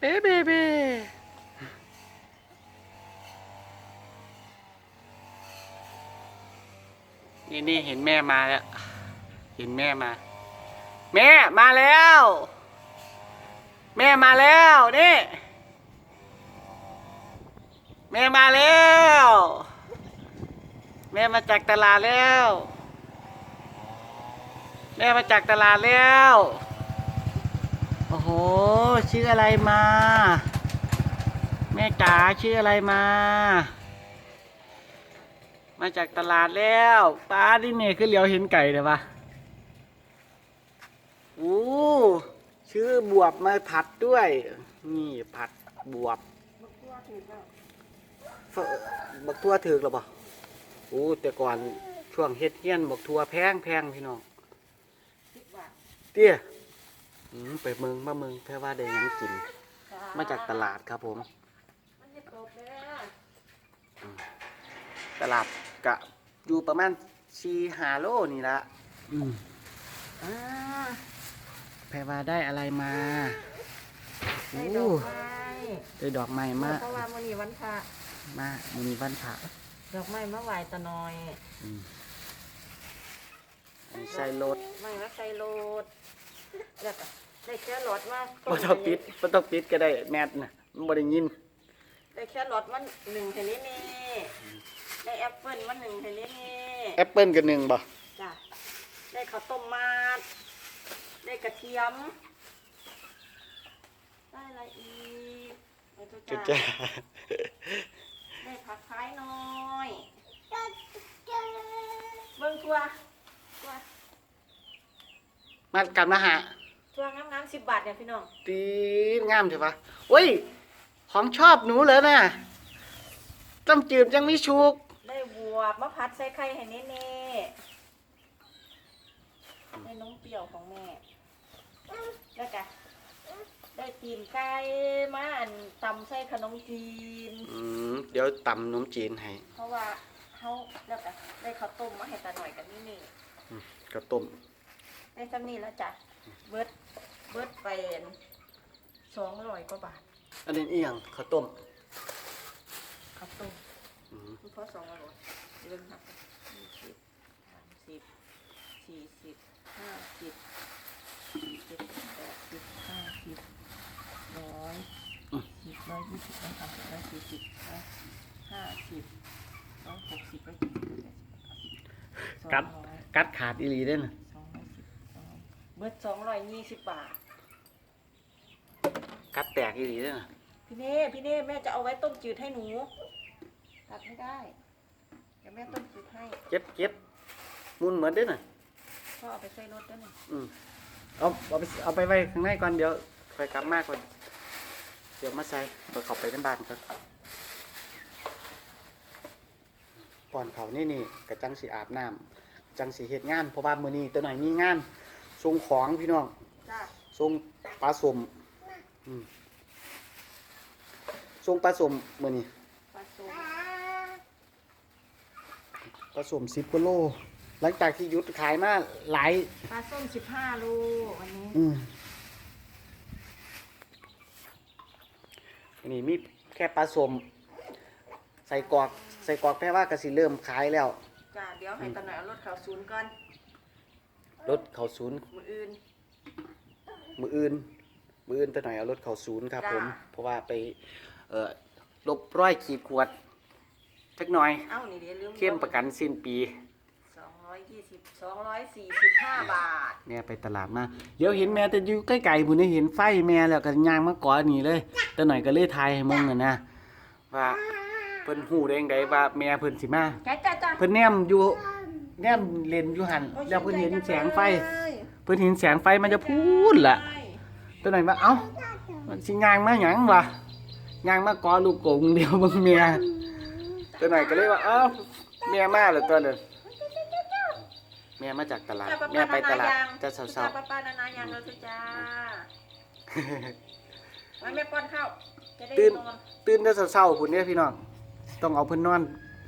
เบ้เบ้เบ้นี่นี่เห็นแม่มาแล้ว เห็นแม่มา แม่มาแล้ว แม่มาแล้วนี่แม่มาแล้ว แม่มาจากตลาดแล้ว แม่มาจากตลาดแล้ว โอ้โห ชื่ออะไรมา แม่จ๋าชื่ออะไรมา มาจากตลาดแล้วป้าดิเนี่ยคือเหลียวเห็นไก่เลยปะโอ้ชื่อบวบมาผัดด้วย นี่ผัดบวบเฟอะบักทั่วถือกหรอปะโอ้แต่ก่อนช่วงเฮ็ดเฮียนบักทั่วแพงแพงพี่น้องเตี้ย อืมไปเมืองมาเมืองแค่ว่าได้หยังกิน มาจากตลาดครับผม มันจะตกแล้วตลาดกะอยู่ประมาณสี่หาโลนี่ละอืมอ่าแพรว่าได้อะไรมาได้โอ้ดอกไม้ได้ดอกไม้มา เพราะว่ามื้อนี้วันพระมามันมีวันพระดอกไม้มาไหว้ตะนอยอืมอันนี้ใส่รถ ไม้มาใส่โลดแล้วก็ ได้แค่รถมาบ่ต้องปิดบ่ต้องปิดก็ได้แมทนะมันบ่ได้ยิน ได้แค่รถมันหนึ่งเทนี่นี่ได้แอปเปิ้ลมันหนึ่งเทนี่นี่แอปเปิลกันหนึ่งบ่จ้ะได้ข้าวต้มมัดได้กระเทียม ได้อะไรอีกไปตัวจ้าจ้าจ้าได้ผักท้ายน้อยเบิ่งตัวตัว มากลับมาหา ตัวงามๆสิบบาทเนี่ยพี่น้องตีนงามใช่ปะโอ้ย ของชอบหนูเลยนะต้มจืดยังไม่ชุก ได้บวบมะพัดใส่ไข่ให้เน่ๆได้น้องเปรี้ยวของแม่แล้วก็ได้ตีนไก่มาอันตำใส่ขนมจีน อืมเดี๋ยวตำนมจีนให้ เพราะว่าเขาแล้วก็ได้ข้าวต้มมาให้ตาหน่อยกันนี่นี่ก็ต้ม ได้ซ้ำนี่แล้วจ้ะ เบิดเบิดไปสองร้อยกว่าบาทอันนี้อีหยังข้าวต้มข้าวต้มอืมคุณพ่อสองร้อยเรื่องครับยี่สิบสามสิบสี่สิบห้าสิบเจ็ดสิบแปดสิบห้าสิบร้อยสิบร้อยยี่สิบร้อยสามสิบร้อยสี่สิบร้อยห้าสิบร้อยหกสิบร้อยเจ็ดสิบร้อยแปดสิบกัดสองร้อย กัดขาดอีหลีเด้นะ สองร้อยสิบส องเบิดสองร้อยยี่สิบบาท กัดแตกอีหลีเด้นะพี่เน่พี่เน่แม่จะเอาไว้ต้มจืดให้หนู ตัดไม่ได้ เดี๋ยวแม่ต้มจืดให้เก็บเก็บมุนเหมือนเด้น่ะพ่อเอาไปใส่รถด้วยหน่อยอืมเอาเอาไปเอาไปไว้ข้างในก่อนเดี๋ยวค่อยกลับมาก่อนเดี๋ยวมาใส่เปิดเข้าไปในบ้านก่อนก่อนเขานี่นี่กระจังสีอาบน้ำจังสีเฮ็ดงานเพราะว่ามื้อนี้ตัวหน่อยมีงาน ส่งของพี่น้องจ้าส่งปลาสมอืมส่งปลาสมมื้อนี้ปลาส้มปลาสม10กิโล หลังจากที่หยุดขายมาหลาย ปลาส้มสิบห้าโลวันนี้อืมอันนี้มีแค่ปลาสม ใส่กรอก ใส่กรอกแปลว่ากสิเริ่มขายแล้ว จ้าเดี๋ยวให้ตาหน่อยเอารถเขาศูนย์ก่อน รถเขาศูนย์มืออื่น มืออื่น มืออื่นแต่หน่อยเอารถเขาศูนย์ครับจ้าผมเพราะว่าไปเอ่อลบร้อยขีดขวดจักหน่อย เอ้านี่เดี๋ยวลืมเข้มประกันสิ้นปีสองร้อยยี่สิบสองร้อยสี่สิบห้าบาท แม่ไปตลาดมาเดี๋ยวเห็นแม่แต่อยู่ใกล้ๆพุ่นนี่เห็นไฟแม่แล้วก็ย่างมาก่อนนี่เลย แต่หน่อยก็เลยทายให้มึงน่ะนะว่าเพิ่นฮู้ได้จั่งใดว่าแม่เพิ่นสิมา จ้าจ้าจ้าเพิ่นแนมอยู่ แนมเล่นอยู่หันแล้วเพิ่นเห็นแสงไฟ เพิ่นเห็นแสงไฟมันจะพูดล่ะตัวไหนว่าเอ้ามันสิย่างมาหยังวะย่างมากอลูกกงเดียวเบิ่งเมียตัวไหนก็เลยว่าเอ้าแม่มาแล้วตัวนึงแม่มาจากตลาดจ้าป้าแม่ไปตลาดป้าจะนานาเศร้าป้าป้านานายังแล้วจ้าไว้แม่ป้อนข้าวจะได้นอนๆตื่นแต่เศร้าๆพุ่นเด้พี่น้องต้องเอาเพิ่นนอน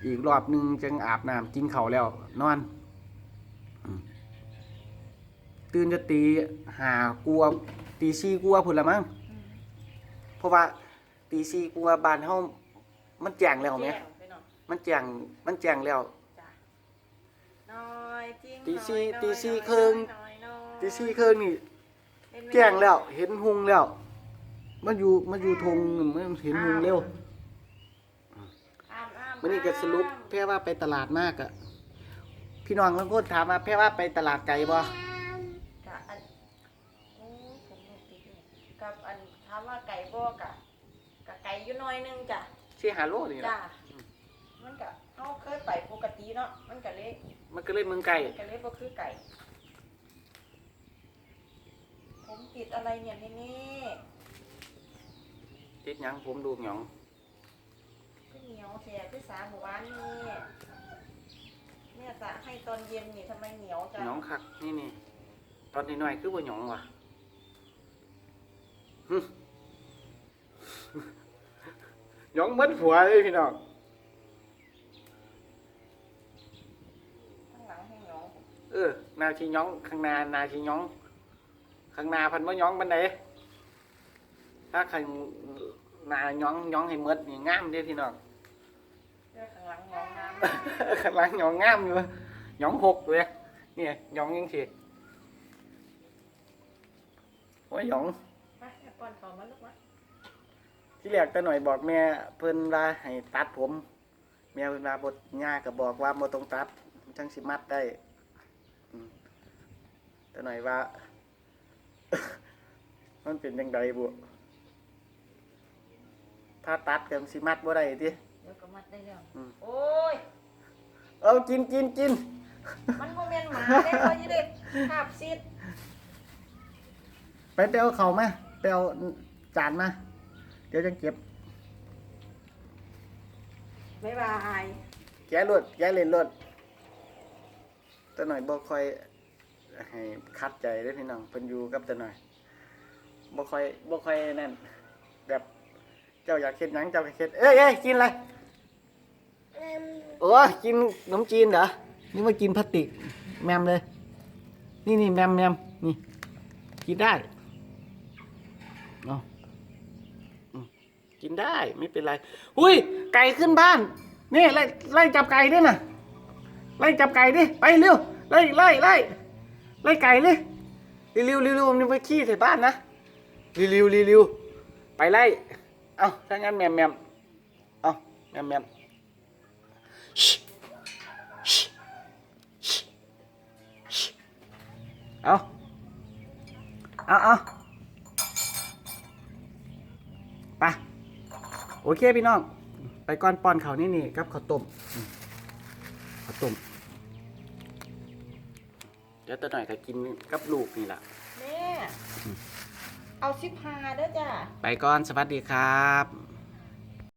อีกรอบหนึงจึงอาบน้ำกินข้าวแล้ว นอนอืมตื่นจะตีหากลัวตีซี่กลัวพุ่นละมั้งพราะว่าตีซีกูว่าบ้านเฮามันแจ้งแล้วแหมแจ้งไปหน่อยมันแจ้งมันแจ้งแล้วจ้ะน้อยจริงตีสี่น้อยตีสี่น้อยครึ่งน้อยน้อยตีซีเครื่องนี่เห็นไหมแจ้งแล้ว เห็นหุงแล้ว มันอยู่มันอยู่ทงมันเห็นหุงเร็วอ้า มอ้ามวันนี้ก็สรุปแพ่ว่าไปตลาดมากอะพี่น้องบางคนถามว่าแพ่ว่าไปตลาดไกลบ่กะอันโอ้ผมไม่ติดเลยกับอันถามว่าไก่บ่กะกะไก่อยู่หน้อยนึงจ้ะชื่อฮาโลนี่จ้ะล่ะมันกะเฮาเคยไปปกติเนาะมันกะเละมันก็เลยเมืองไกลมันกะเละบ่คือไก่ ผมติดอะไรเนี่ยนี่นี่ ติดหยังผมดูหยองคือ เหนียวแท้คือสาหมู่บ้านนี่แม่จะให้ตอนเย็นนี่ทำไมเหนียวจังหยองคักนี่นี่ตอนนี้น้อยๆคือบ่หยองว่ะหึหยองเหมือนผัวเลยพี่น้องข้างหลังให้เหนียวเออนาชีหยองข้างหน้านาชีหยองข้างหน้าพันบ่หยองบันไดถ้าใครหนาหยองหยองให้หมดนี่งามเด้พี่น้อง เรื่องข้างหลังเหนียวน้ ข้างหลังหยองงามอยู่หยองหกเลยเนี่ยหยองยังสิโอ้ยหยองำไปแม่ป้อนเขามาลูกมาที่แรกตาหน่อยบอกแม่เพิ่นว่าให้ตัดผม แม่เพิ่นว่าบทย่าก็บอกว่าบ่ต้องตัดจังสิมัดได้อืมตาหน่อยว่า มันเป็นจังไดบุถ้าตัดก็สิมัดบ่ได้ติ เดี๋ยวก็มัดได้แล้วอืมโอ้ย เอากินกินกินมันโมเมนหมาได้พอยี่เด็กคาบซิดไปไปเอาเขามาไปเอาจานมาเดี๋ยวจะเก็บบ๊ายบายแกะรถแกะเล่นรถตาหน่อยบ่ค่อยให้คัดใจเด้อพี่น้องเพิ่นอยู่กับตาหน่อยบ่ค่อยบ่ค่อยนั่นแบบเจ้าอยากเฮ็ดหยังเจ้าก็เฮ็ดเอ้ยเอ้ยกินอะไร โอ้กินขนมจีนเหรอ นี่ว่ากินพลาสติกแมมเลย นี่นี่แมมแมมนี่กินได้เอาอืมกินได้ไม่เป็นไร หุยไก่ขึ้นบ้าน นี่ไล่ไล่จับไก่ด้วยนะไล่จับไก่ดิ ไปเร็ว ไล่ไล่ไล่ไล่ไก่เลยเร็วเร็วเร็วมันไปขี้ใส่บ้านนะเร็วเร็วเร็วเร็วไปไล่ เอาถ้างั้นแมมแมมเอาแมมแมมชิชิชิชิ เอาเอาเอาไปโอเคพี่น้อง ไปก้อนป้อนเขาวนี่นี่กับข้าวต้มอืมข้าวต้มเดี๋ยวตัวหน่อยก็กินกับลูกนี่แหละแม่ เอาสิบหาเด้อจ้ะ ไปก่อนสวัสดีครับ